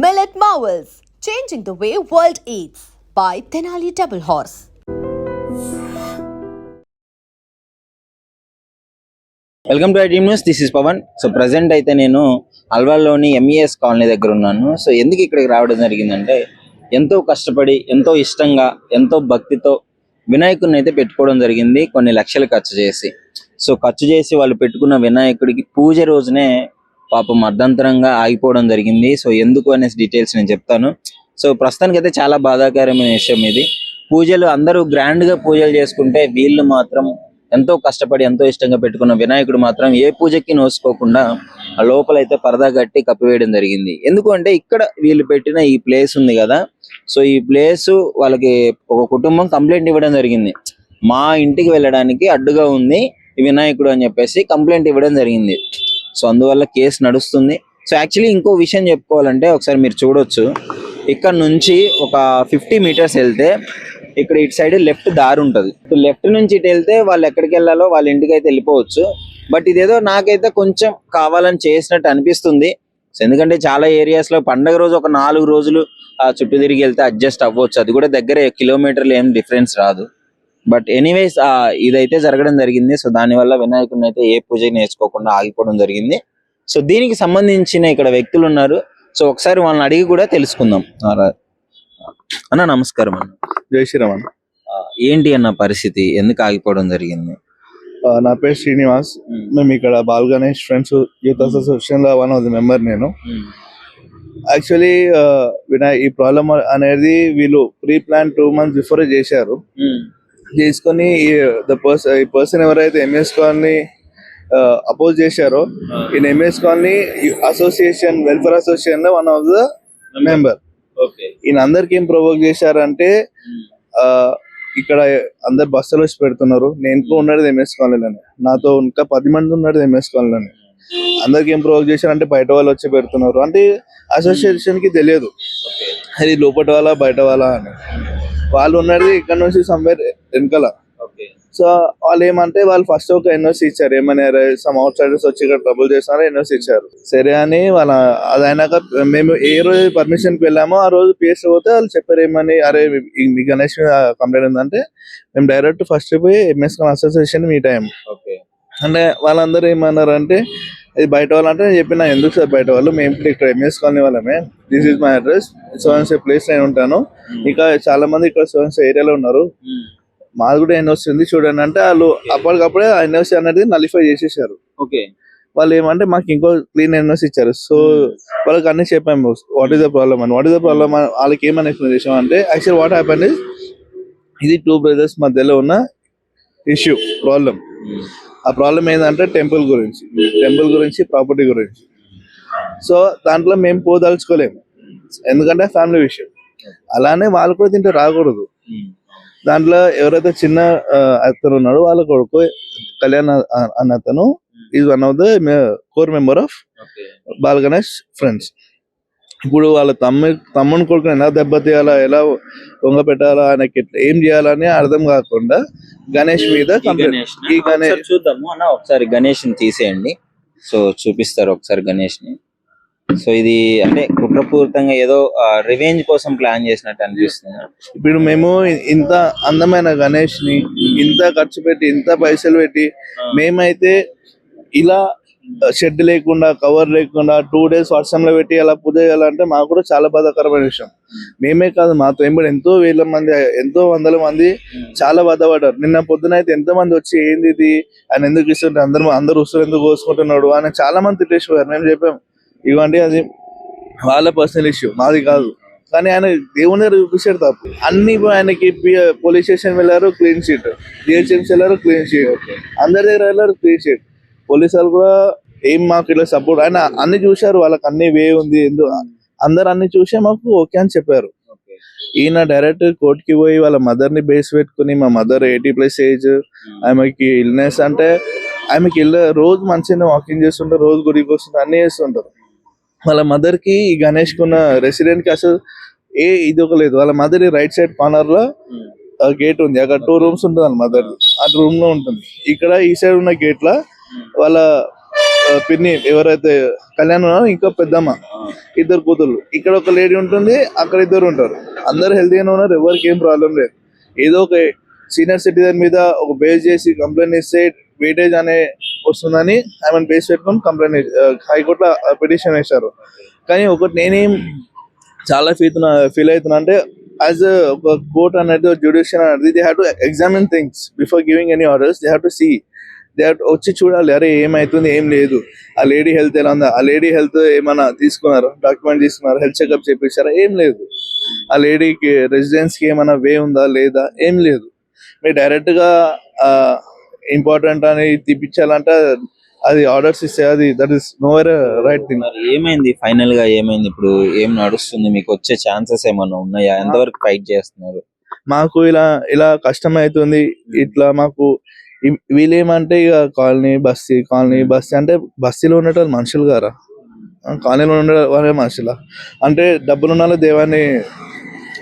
Millet Marvels, changing the way world eats by Tenali Double Horse. Welcome to I team news this is Pavan so present అయితే నేను అల్వాల్లోని MES colony దగ్గర ఉన్నాను. So ఎందుకు ఇక్కడికి రావడం జరిగిందంటే ఎంతో కష్టపడి ఎంతో ఇష్టంగా ఎంతో భక్తితో వినాయకుడిని అయితే పెట్టుకోవడం జరిగింది. కొన్ని లక్షలు ఖర్చు చేసి. సో ఖర్చు చేసి వాళ్ళు పెట్టుకున్న వినాయకుడికి పూజ రోజునే పాపం అర్ధంతరంగా ఆగిపోవడం జరిగింది. సో ఎందుకు అనేసి డీటెయిల్స్ నేను చెప్తాను. సో ప్రస్తుతానికి అయితే చాలా బాధాకరమైన విషయం ఇది. పూజలు అందరూ గ్రాండ్గా పూజలు చేసుకుంటే వీళ్ళు మాత్రం ఎంతో కష్టపడి ఎంతో ఇష్టంగా పెట్టుకున్న వినాయకుడు మాత్రం ఏ పూజకి నోసుకోకుండా ఆ లోపల అయితే పరదా కట్టి కప్పివేయడం జరిగింది. ఎందుకంటే ఇక్కడ వీళ్ళు పెట్టిన ఈ ప్లేస్ ఉంది కదా. సో ఈ ప్లేస్ వాళ్ళకి ఒక కుటుంబం కంప్లైంట్ ఇవ్వడం జరిగింది. మా ఇంటికి వెళ్ళడానికి అడ్డుగా ఉంది ఈ వినాయకుడు అని చెప్పేసి కంప్లైంట్ ఇవ్వడం జరిగింది. సో అందువల్ల కేసు నడుస్తుంది. సో యాక్చువల్లీ ఇంకో విషయం చెప్పుకోవాలంటే ఒకసారి మీరు చూడొచ్చు. ఇక్కడ నుంచి ఒక ఫిఫ్టీ మీటర్స్ వెళ్తే ఇక్కడ ఇటు సైడ్ లెఫ్ట్ దారి ఉంటుంది. లెఫ్ట్ నుంచి ఇటు వెళ్తే వాళ్ళు ఎక్కడికి వెళ్ళాలో వాళ్ళ ఇంటికి అయితే వెళ్ళిపోవచ్చు. బట్ ఇదేదో నాకైతే కొంచెం కావాలని చేసినట్టు అనిపిస్తుంది. సో ఎందుకంటే చాలా ఏరియాస్లో పండగ రోజు ఒక నాలుగు రోజులు ఆ చుట్టూ తిరిగి వెళ్తే అడ్జస్ట్ అవ్వచ్చు. అది కూడా దగ్గర కిలోమీటర్లు ఏం డిఫరెన్స్ రాదు. బట్ ఎనీవేస్ ఇదైతే జరగడం జరిగింది. సో దానివల్ల వినాయకుడిని అయితే ఏ పూజ నేర్చుకోకుండా ఆగిపోవడం జరిగింది. సో దీనికి సంబంధించిన ఇక్కడ వ్యక్తులు ఉన్నారు. సో ఒకసారి వాళ్ళని అడిగి కూడా తెలుసుకుందాం. అన్న నమస్కారం అన్న. జై శ్రీరామ్ అన్న. ఏంటి అన్న పరిస్థితి? ఎందుకు ఆగిపోవడం జరిగింది? నా పేరు శ్రీనివాస్. మేము. ఇక్కడ బాల్ గణేష్ ఫ్రెండ్స్ యూత్ అసోసియేషన్లో వన్ ఆఫ్ ది మెంబర్ నేను. యాక్చువల్లీ వినాయ్ ఈ ప్రాబ్లమ్ అనేది వీళ్ళు pre plan two months before చేశారు. చేసుకొని ద పర్సన్ ఈ పర్సన్ ఎవరైతే ఎంఎస్ కాలనీ అపోజ్ చేశారో ఈయన MS colony association welfare association one of the member okay. ఈయన అందరికి ఏం ప్రొవోక్ చేశారంటే ఇక్కడ అందరు బస్సులు వచ్చి పెడుతున్నారు. నేను ఉన్నది ఎంఎస్ కాలనీలోనే. నాతో ఇంకా పది మంది ఉన్నది ఎంఎస్ కాలనీలోనే. అందరికి ఏం ప్రొవోక్ చేశారంటే బయట వాళ్ళు వచ్చి పెడుతున్నారు. అంటే అసోసియేషన్కి తెలియదు. అది లోపల వాళ్ళ బయట వాళ్ళ అని. వాళ్ళు ఉన్నది ఇక్కడ నుంచి సమ్వేర్ వెనకాల. ఓకే సో వాళ్ళు ఏమంటే వాళ్ళు ఫస్ట్ ఒక ఎన్ఓసి ఇచ్చారు. ఏమని సమ్ అవుట్ సైడర్స్ వచ్చి ఇక్కడ ట్రబుల్ చేస్తున్నారో ఎన్ఓసి ఇచ్చారు. సరే అని వాళ్ళ అది అయినాక మేము ఏ రోజు పర్మిషన్కి వెళ్ళామో ఆ రోజు పిఎస్ పోతే వాళ్ళు చెప్పారు ఏమని అరే మీ- గణేష్ కంప్లైంట్ ఉందంటే మేము డైరెక్ట్ ఫస్ట్ పోయి ఎంఎస్ అసోసియేషన్ మీట్ అయ్యాము. ఓకే అంటే వాళ్ళందరూ ఏమన్నారు అంటే ఇది బయట వాళ్ళు అంటే నేను చెప్పిన ఎందుకు సార్ బయట వాళ్ళు? మేము ఇప్పుడు ఇక్కడ ఎంఎస్ కాలనీ వాళ్ళమే. This is my address son's place నేను ఉంటాను. ఇంకా చాలా మంది ఇక్కడ సోన్స్ ఏరియాలో ఉన్నారు. మాది కూడా ఎన్ఓసి ఉంది చూడండి అంటే వాళ్ళు అప్పటికప్పుడే ఆ ఎన్ఓసి అనేది నలిఫై చేసేసారు. ఓకే. వాళ్ళు ఏమంటే మాకు ఇంకో క్లీన్ ఎన్ఓసి ఇచ్చారు. సో వాళ్ళకి అన్ని చెప్పాము వాట్ ఈస్ ద ప్రాబ్లమ్ అని. వాట్ ఈస్ ద ప్రాబ్లమ్ వాళ్ళకి ఏమని ఎక్స్ప్లెయిన్ చేసాం అంటే యాక్చువల్ వాట్ హ్యాపన్ ఇది టూ బ్రదర్స్ మధ్యలో ఉన్న ఇష్యూ ప్రాబ్లం ఆ ప్రాబ్లం ఏంటంటే టెంపుల్ గురించి టెంపుల్ గురించి ప్రాపర్టీ గురించి. సో దాంట్లో మేము పోదలుచుకోలేము. ఎందుకంటే ఫ్యామిలీ విషయం. అలానే వాళ్ళు కూడా దీంట్లో రాకూడదు. దాంట్లో ఎవరైతే చిన్న అతను ఉన్నాడో వాళ్ళ కొడుకు కళ్యాణ్ అన్న అతను is one of the core member of Bal Ganesh friends ఇప్పుడు వాళ్ళ తమ్ము తమ్ముని కొడుకుని ఎలా దెబ్బతీయాలా ఎలా వంగ పెట్టాలా ఆయనకి ఏం చేయాలని అర్థం కాకుండా గణేష్ మీద గణేష్ ఈ గణేష్ చూద్దాము అన్న ఒకసారి గణేష్ని తీసేయండి. సో చూపిస్తారు ఒకసారి గణేష్ని సో ఇది అంటే కుట్రపూరితంగా ఏదో రివెంజ్ కోసం ప్లాన్ చేసినట్టు అనిపిస్తుంది. ఇప్పుడు మేము ఇంత అందమైన గణేష్ని ఇంత ఖర్చు పెట్టి ఇంత పైసలు పెట్టి మేమైతే ఇలా షెడ్ లేకుండా కవర్ లేకుండా టూ డేస్ వర్షంలో పెట్టి అలా పూజ చేయాలంటే మాకు కూడా చాలా బాధాకరమైన విషయం. మేమే కాదు మాతో ఎంబడి ఎంతో వేల మంది ఎంతో వందల మంది చాలా బాధపడ్డారు. నిన్న పొద్దున అయితే ఎంతో మంది వచ్చి ఏంది ఇది? ఆయన ఎందుకు ఇస్తుంటే అందరూ అందరు వస్తువులు ఎందుకు కోసుకుంటున్నాడు? అని చాలా మంది తిట్టేసిపోయారు. మేము చెప్పాం ఇవ్వండి అది వాళ్ళ పర్సనల్ ఇష్యూ మాది కాదు. కానీ ఆయన దేవుని దగ్గర చూపించాడు తప్పు. అన్ని ఆయనకి పోలీస్ స్టేషన్ వెళ్ళారు క్లీన్ షీట్. జిహెచ్ఎంసీ వెళ్ళారు క్లీన్ షీట్. అందరి దగ్గర వెళ్ళారు క్లీన్ షీట్. పోలీసు వాళ్ళు కూడా ఏం మాకు ఇలా సపోర్ట్ ఆయన అన్ని చూశారు వాళ్ళకి అన్ని వే ఉంది ఎందు అందరు అన్ని చూసే మాకు ఓకే అని చెప్పారు. ఈయన డైరెక్ట్ కోర్టుకి పోయి వాళ్ళ మదర్ని బేస్ పెట్టుకుని మా మదర్ ఎయిటీ ప్లస్ ఏజ్ ఆమెకి ఇల్నెస్ అంటే ఆమెకి ఇల్ల రోజు మంచిగా వాకింగ్ చేస్తుంటారు రోజు గుడికి వస్తుంటారు అన్ని చేస్తుంటారు. వాళ్ళ మదర్కి ఈ గణేష్ కున్న రెసిడెంట్కి అసలు ఏ ఇది ఒక లేదు. వాళ్ళ మదర్ రైట్ సైడ్ కార్నర్లో గేట్ ఉంది. అక్కడ టూ రూమ్స్ ఉంటుంది వాళ్ళ మదర్ ఆ రూమ్లో ఉంటుంది. ఇక్కడ ఈ సైడ్ ఉన్న గేట్లో వాళ్ళ పిన్ని ఎవరైతే కళ్యాణ్ ఉన్నారో ఇంకో పెద్దమ్మ ఇద్దరు కూతుర్లు. ఇక్కడ ఒక లేడీ ఉంటుంది అక్కడ ఇద్దరు ఉంటారు. అందరు హెల్తీగానే ఉన్నారు ఎవరికి ఏం ప్రాబ్లం లేదు. ఏదో ఒక సీనియర్ సిటిజన్ మీద ఒక బేస్ చేసి కంప్లైంట్ ఇస్తే వెయిటేజ్ అనే వస్తుందని ఆమెను బేస్ పెట్టుకొని కంప్లైంట్ హైకోర్టులో పిటిషన్ వేశారు. కానీ ఒకటి నేనేం చాలా ఫీల్ ఫీల్ అవుతున్నా అంటే యాజ్ ఒక కోర్ట్ అనేది జ్యుడిషియల్ అనేది they have to examine things before giving any orders they have to see. They వచ్చి చూడాలి. అరే ఏమైతుంది? ఏం లేదు. ఆ లేడీ హెల్త్ ఎలా ఉందా? ఆ లేడీ హెల్త్ ఏమైనా తీసుకున్నారు? డాక్యుమెంట్ తీసుకున్నారు? హెల్త్ చెకప్ చేపించారా ఏం లేదు. ఆ లేడీకి రెసిడెన్స్కి ఏమైనా వే ఉందా? లేదా? ఏం లేదు. మీరు డైరెక్ట్గా ఇంపార్టెంట్ అని తీపిచ్చాలంటే. అది ఆర్డర్స్ ఇస్తే అది that is no right thing ఏమైంది? ఫైనల్గా ఏమైంది? ఇప్పుడు ఏం నడుస్తుంది? మీకు వచ్చే ఛాన్సెస్ ఏమైనా ఉన్నాయా? ఎంతవరకు ఫైట్ చేస్తున్నారు? మాకు ఇలా ఇలా కష్టం అవుతుంది. ఇట్లా మాకు వీళ్ళేమంటే ఇక కాలనీ బస్తీ కాలనీ బస్తీ అంటే బస్తీలో ఉండేటోళ్ళు మనుషులు గారా? ఆ, కాలనీలో ఉండే వాళ్ళే మనుషులా? అంటే డబ్బులు ఉన్న వాళ్ళు దేవాన్ని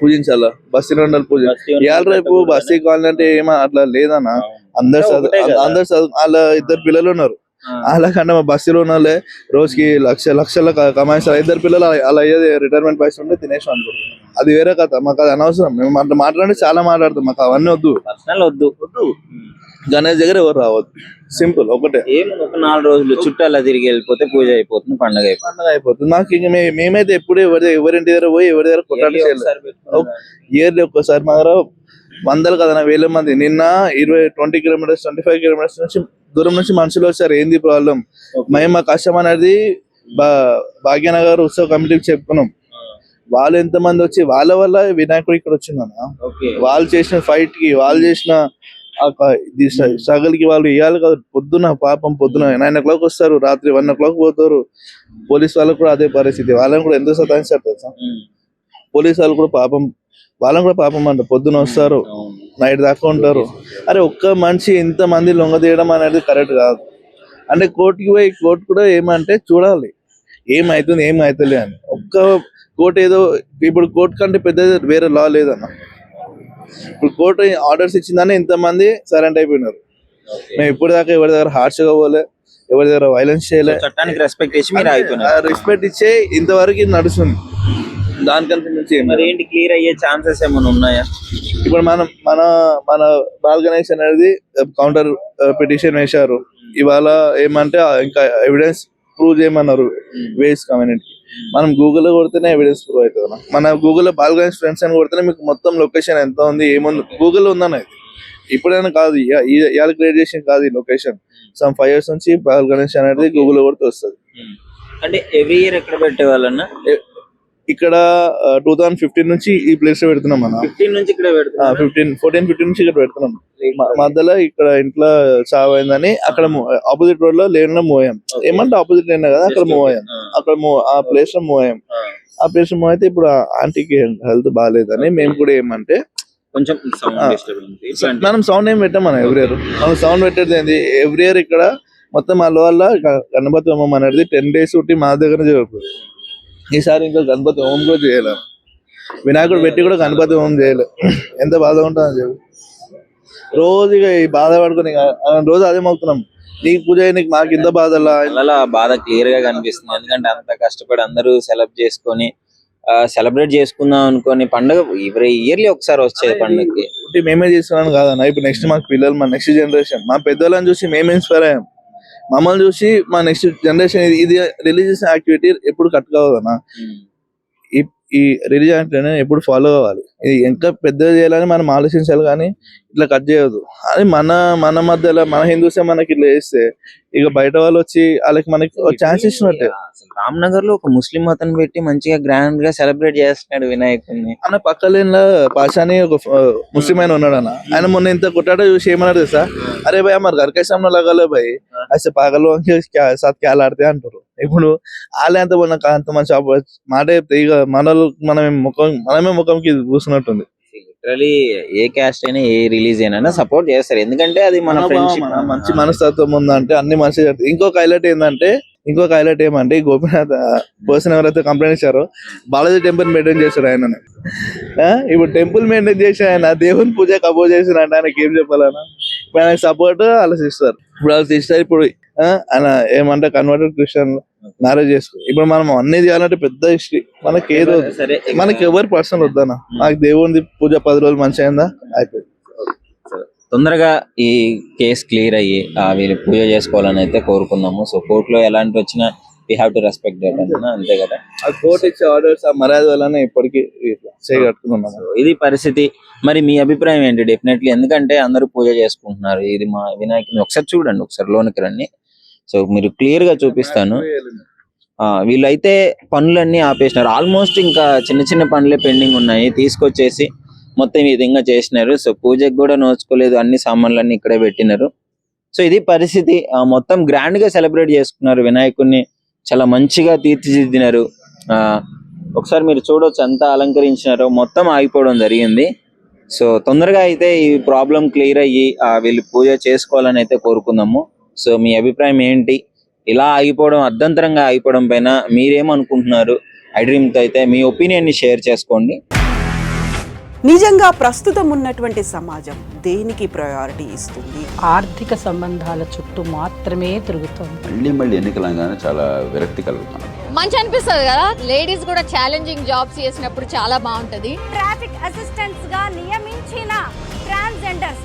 పూజించాలా? బస్తీలో ఉండాలి పూజ ఇవాళ రేపు బస్తీ కాలనీ అంటే ఏమో అట్లా లేదన్నా. అందరు చదువు. అందరు చదువు వాళ్ళ ఇద్దరు పిల్లలు ఉన్నారు. అలాకంటే మా బస్తీలో ఉన్న వాళ్ళే రోజుకి లక్ష లక్షల కమాయిస్తారు. ఇద్దరు పిల్లలు అలా- అయ్యేది రిటైర్మెంట్ పైసలు ఉంటే తినేసి అనుకుంటున్నాం అది వేరే కథ. మాకు అది అనవసరం. మేము అట్లా మాట్లాడి చాలా మాట్లాడతాం. మాకు అవన్నీ వద్దు. పర్సనల్ వద్దు. వద్దు. గణేష్ దగ్గర ఎవరు రావద్దు. సింపుల్ ఒకటే. ఏముంది? ఒక నాలుగు రోజులు చుట్టాల తిరిగి వెళ్ళిపోతే పూజ అయిపోతుంది పండగ పండుగ అయిపోతుంది. మాకు ఇంక మేమైతే ఎప్పుడు ఎవరి ఎవరింటి దగ్గర పోయి ఎవరి దగ్గర కొట్టాలి. ఇయర్లీ ఒక్కసారి మా దగ్గర వందలు కదా వేల మంది. నిన్న ఇరవై twenty kilometres twenty five kilometres నుంచి దూరం నుంచి మనుషులు వచ్చారు. ఏంది ప్రాబ్లం మేము మా కష్టం అనేది భాగ్యనగర్ ఉత్సవ కమిటీకి చెప్పుకున్నాం. వాళ్ళు ఎంతమంది వచ్చి వాళ్ళ వల్ల వినాయకుడు ఇక్కడ వచ్చిందన్న. వాళ్ళు చేసిన ఫైట్కి వాళ్ళు చేసిన స్ట్రగల్కి వాళ్ళు ఇవ్వాలి కదా. పొద్దున పాపం పొద్దున నైన్ ఓ క్లాక్ వస్తారు. రాత్రి వన్ ఓ క్లాక్ పోతారు. పోలీస్ వాళ్ళకు కూడా అదే పరిస్థితి. వాళ్ళని కూడా ఎందుకు సతాయిస్తారు తెలుసా? ఉమ్. పోలీస్ వాళ్ళు కూడా పాపం వాళ్ళని కూడా పాపం అంట. పొద్దున వస్తారు. నైట్ దాకా ఉంటారు. అరే ఒక్క మనిషి ఇంత మంది లొంగ తీయడం అనేది కరెక్ట్ కాదు. అంటే కోర్టుకి పోయి కోర్టు కూడా ఏమంటే చూడాలి. ఏమైతుంది ఏమైతలే అని. ఒక్క కోర్టు ఏదో ఇప్పుడు కోర్టు కంటే పెద్ద వేరే లా లేదన్న. ఇప్పుడు కోర్టు ఆర్డర్స్ ఇచ్చిందని ఇంతమంది సరెంట్ అయిపోయినారు. మేము ఇప్పుడు దాకా ఎవరి దగ్గర హార్ష్గా పోలే ఎవరి దగ్గర వైలెన్స్ చేయలే. చట్టానికి రెస్పెక్ట్ ఇచ్చి మీరు రెస్పెక్ట్ ఇచ్చే ఇంతవరకు నడుస్తుంది. దానికంటే మించి. మరి ఏంటి క్లియర్ అయ్యే ఛాన్సెస్ ఏమైనా ఉన్నాయా? ఇప్పుడు మనం మన మన బాల్ గణేష్ అనేది కౌంటర్ పిటిషన్ వేశారు. ఇవాళ ఏమంటే ఆ ఇంకా ఎవిడెన్స్ ప్రూవ్ చేయమన్నారు వేస్ కమ్యూనిటీ మనం గూగుల్లో కొడితేనే ఎవిడెన్స్ ప్రూవ్ అవుతుంది అన్న. మన గూగుల్లో బాల్ గణేష్ ఫ్రెండ్స్ అని కొడితేనే మీకు మొత్తం లొకేషన్ ఎంత ఉంది ఏముంది? గూగుల్లో ఉందన్న ఇది ఇప్పుడైనా కాదు ఇవాళ క్రియేట్ చేసిన కాదు ఈ లొకేషన్ సమ్ ఫైవ్ ఇయర్స్ నుంచి బాల్ గణేష్ అనేది గూగుల్ కొడితే వస్తుంది. ఉమ్. అంటే ఎవ్రీ ఇయర్ ఎక్కడ పెట్టేవాళ్ళన్నా? ఇక్కడ టూ థౌసండ్ ఫిఫ్టీన్ నుంచి ఈ ప్లేస్లో పెడుతున్నాం మనం ఫిఫ్టీన్ నుంచి ఇక్కడ పెడుతున్నారు? ఫిఫ్టీన్ ఫోర్టీన్ ఫిఫ్టీన్ నుంచి ఇక్కడ పెడుతున్నాం. మధ్యలో ఇక్కడ ఇంట్లో చావు అయిందని అక్కడ ఆపోజిట్ రోడ్లో లేన్లో మూవ్ అయ్యాం ఏమంటే ఆపోజిట్ లేన్ కదా అక్కడ మూవ్ అయ్యాం అక్కడ ఆ ప్లేస్లో మూవ్ అయ్యాం ఆ ప్లేస్లో మూవ్ అయితే ఇప్పుడు ఆంటీకి హెల్త్ బాగాలేదని మేము కూడా ఏమంటే కొంచెం మనం సౌండ్ ఏం పెట్టాం మనం ఎవ్రీ ఇయర్ మనం సౌండ్ పెట్టేది ఏంది? ఎవ్రీ ఇయర్ ఇక్కడ మొత్తం అల్ల వల్ల గణపతి హోమం అనేది టెన్ డేస్ ఒకటి మా దగ్గర జరుగుతుంది ఈసారి ఇంకా గణపతి హోమం కూడా చేయలేము వినాయకుడు పెట్టి కూడా గణపతి హోమం చేయలేదు ఎంత బాధ ఉంటుందని చెప్పి. రోజు ఇక ఈ బాధ పడుకుని రోజు అదే మొక్కుతున్నాం నీకు పూజ నీకు మాకు ఇంత బాధలా? ఆ బాధ క్లియర్గా కనిపిస్తుంది. ఎందుకంటే అంత కష్టపడి అందరూ సెలబ్రేట్ చేసుకొని సెలబ్రేట్ చేసుకుందాం అనుకొని పండుగ ఎవరి ఇయర్లీ ఒకసారి వచ్చేది పండుగకి. మేమే చేస్తున్నాను కాదన్న. ఇప్పుడు నెక్స్ట్ మాకు పిల్లలు మా నెక్స్ట్ జనరేషన్ మా పెద్దోళ్ళని చూసి మేము ఇన్స్పైర్ అయ్యాం. మమ్మల్ని చూసి మా నెక్స్ట్ జనరేషన్ ఇది రిలీజియస్ యాక్టివిటీ ఎప్పుడు కట్ కావద్దన్న hmm. ఈ ఈ యాక్టివిటీ ఎప్పుడు ఫాలో కావాలి. ఇది ఇంకా పెద్దగా చేయాలని మనం ఆలోచించాలి కానీ ఇట్లా కట్ చేయొద్దు. అది మన మన మధ్యలో మన హిందూసే మనకి ఇట్లా చేస్తే ఇక బయట వాళ్ళు వచ్చి వాళ్ళకి మనకి ఛాన్స్ ఇచ్చినట్టే రామ్ నగర్లో ఒక ముస్లిం అతను పెట్టి మంచిగా గ్రాండ్గా సెలబ్రేట్ చేస్తున్నాడు వినాయకుడిని అన్న పక్క లేన్లో పాషాని ఒక ముస్లిం ఆయన ఉన్నాడు అన్న ఆయన మొన్న ఇంత కొట్టాడో చూసి ఏమన్నాడు తెలుసా? అరే భయ్ మరి గరకే సామ్న లగాలే భయ్. అయితే పగలు సాత్ క్యాల్ ఆడితే అంటారు ఇప్పుడు వాళ్ళే అంత మొన్న అంత మంచి మాట చెప్తే ఇక మన మనమే ముఖం మనమే ముఖంకి కూర్చున్నట్టుంది లిటరలీ ఏ క్యాస్ట్ అయినా ఏ రిలీజ్ అయినా సపోర్ట్ చేస్తారు. ఎందుకంటే అది మన మంచి మనస్తత్వం ఉందంటే అన్ని మంచి ఇంకొక హైలైట్ ఏంటంటే ఇంకొక హైలైట్ ఏమంటే గోపీనాథ్ పర్సన్ ఎవరైతే కంప్లైంట్ ఇచ్చారో బాలాజీ టెంపుల్ మెయింటైన్ చేశారు ఆయనని. ఆ, ఇప్పుడు టెంపుల్ మెయింటైన్ చేసి ఆయన దేవుని పూజ కబో చేసిన అంటే ఆయనకి ఏం చెప్పాలన్నా? ఇప్పుడు ఆయన సపోర్ట్ వాళ్ళ సిస్టర్ ఇప్పుడు వాళ్ళ సిస్టర్ ఇప్పుడు ఆయన ఏమంటే కన్వర్టెడ్ క్రిస్టియన్ మ్యారేజ్ చేసుకో. ఇప్పుడు మనం అన్ని చేయాలంటే పెద్ద హిస్టరీ మనకి ఏదో మనకి ఎవరి పర్సనల్ వద్దనా నాకు దేవుని పూజ పది రోజులు మంచిగా అయిందా? అయిపోయింది. తొందరగా ఈ కేసు క్లియర్ అయ్యి ఆ, వీళ్ళు పూజ చేసుకోవాలని అయితే కోరుకుందాము. సో కోర్టులో ఎలాంటి వచ్చినా we have to respect that అన్న అంతే కదా? ఆ కోర్టు ఇచ్చే ఆర్డర్స్ ఆ మర్యాద వల్లనే ఇప్పటికీ ఇట్లా చేయగట్టుకున్నాం సో ఇది పరిస్థితి. మరి మీ అభిప్రాయం ఏంటి? డెఫినెట్లీ ఎందుకంటే అందరూ పూజ చేసుకుంటున్నారు. ఇది మా వినాయకుని ఒకసారి చూడండి ఒకసారి లోనికి రండి. సో మీరు క్లియర్గా చూపిస్తాను. ఆ, వీళ్ళైతే పనులన్నీ ఆపేసినారు. ఆల్మోస్ట్ ఇంకా చిన్న చిన్న పనులే పెండింగ్ ఉన్నాయి. తీసుకొచ్చేసి మొత్తం ఈ విధంగా చేసినారు. సో పూజకు కూడా నోచుకోలేదు. అన్ని సామాన్లన్నీ ఇక్కడే పెట్టినారు. సో ఇది పరిస్థితి. మొత్తం గ్రాండ్గా సెలబ్రేట్ చేసుకున్నారు. వినాయకుడిని చాలా మంచిగా తీర్చిదిద్దినారు. ఆ ఒకసారి మీరు చూడొచ్చు. ఎంత అలంకరించినారో. మొత్తం ఆగిపోవడం జరిగింది. సో తొందరగా అయితే ఈ ప్రాబ్లం క్లియర్ అయ్యి ఆ, వీళ్ళు పూజ చేసుకోవాలని అయితే కోరుకుందాము. సో మీ అభిప్రాయం ఏంటి? ఇలా ఆగిపోవడం అర్ధంతరంగా ఆగిపోవడం పైన మీరేమనుకుంటున్నారు? ఐ డ్రీమ్తో అయితే మీ ఒపీనియన్ని షేర్ చేసుకోండి. నిజంగా ప్రస్తుతం ఉన్నటువంటి సమాజం దేనికి ప్రయారిటీ ఇస్తుంది? ఆర్థిక సంబంధాల చుట్టూ మాత్రమే తిరుగుతోంది. మళ్ళీ మళ్ళీ ఎన్నికలంగానే చాలా విరక్తి కలుగుతాను మంచి అనిపిస్తుంది కదా? లేడీస్ కూడా ఛాలెంజింగ్ జాబ్స్ చేసినప్పుడు చాలా బాగుంటది. ట్రాఫిక్ అసిస్టెంట్స్గా నియమించిన ట్రాన్స్జెండర్స్